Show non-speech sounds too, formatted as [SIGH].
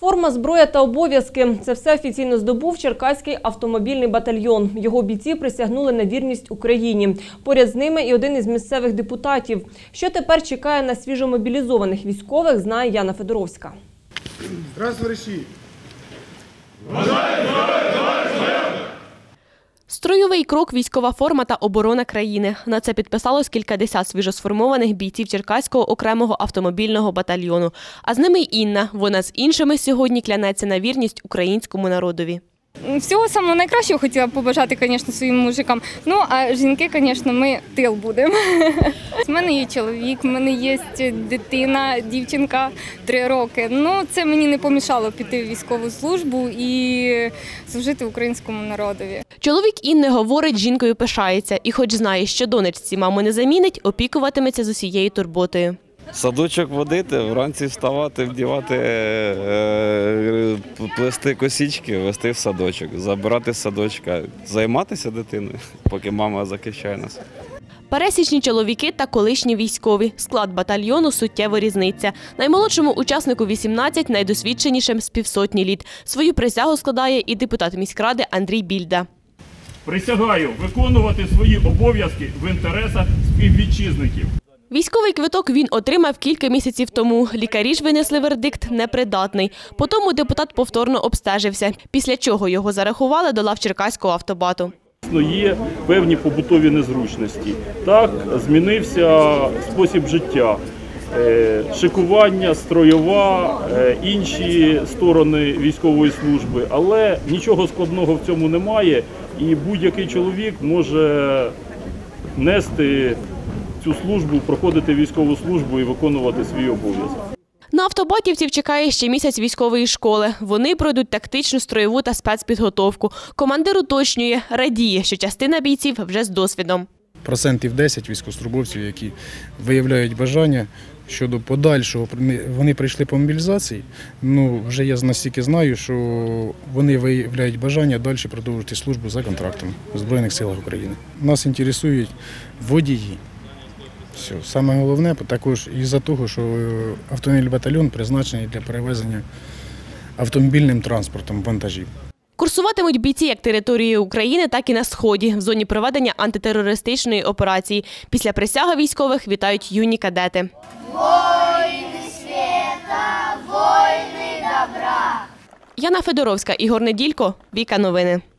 Форма, зброя та обов'язки – це все офіційно здобув Черкаський автомобільний батальйон. Його бійці присягнули на вірність Україні. Поряд з ними і один із місцевих депутатів. Що тепер чекає на свіжомобілізованих військових, знає Яна Федоровська. Здравствуй, товарищи! Строєвий крок, військова форма та оборона країни. На це підписалось кількадесят свіжосформованих бійців Черкаського окремого автомобільного батальйону. А з ними Інна. Вона з іншими сьогодні клянеться на вірність українському народові. Всього самого найкращого хотіла б побажати, звісно, своїм мужикам. Ну, а жінки, звісно, ми тил будемо. [LAUGHS] У мене є чоловік, в мене є дитина, дівчинка три роки. Ну, це мені не помішало піти в військову службу і служити українському народові. Чоловік Інни говорить, жінкою пишається і, хоч знає, що донечці маму не замінить, опікуватиметься з усією турботою. Садочок водити, вранці вставати, вдівати, е, плести косічки, вести в садочок, забирати з садочка, займатися дитиною, поки мама захищає нас. Пересічні чоловіки та колишні військові. Склад батальйону суттєво різниця. Наймолодшому учаснику 18, найдосвідченішим з півсотні літ. Свою присягу складає і депутат міськради Андрій Більда. Присягаю виконувати свої обов'язки в інтересах співвітчизників. Військовий квиток він отримав кілька місяців тому. Лікарі ж винесли вердикт непридатний. Потому депутат повторно обстежився, після чого його зарахували до лав Черкаського автобату. Є певні побутові незручності. Так, змінився спосіб життя. Е, Шикування, строєва, е, інші сторони військової служби, але нічого складного в цьому немає, і будь-який чоловік може нести цю службу, проходити військову службу і виконувати свій обов'язок. На автобатівців чекає ще місяць військової школи. Вони пройдуть тактичну, строєву та спецпідготовку. Командир уточнює, радіє, що частина бійців вже з досвідом. Процентів 10 військовослужбовців, які виявляють бажання щодо подальшого, вони прийшли по мобілізації. Ну, вже я настільки знаю, що вони виявляють бажання далі продовжити службу за контрактом в Збройних силах України. Нас інтересують водії. Все. Саме головне також із-за того, що автомобільний батальйон призначений для перевезення автомобільним транспортом вантажів. Курсуватимуть бійці як територією України, так і на сході в зоні проведення антитерористичної операції. Після присяги військових вітають юні кадети. Яна Федоровська, Ігор Неділько, Віка Новини.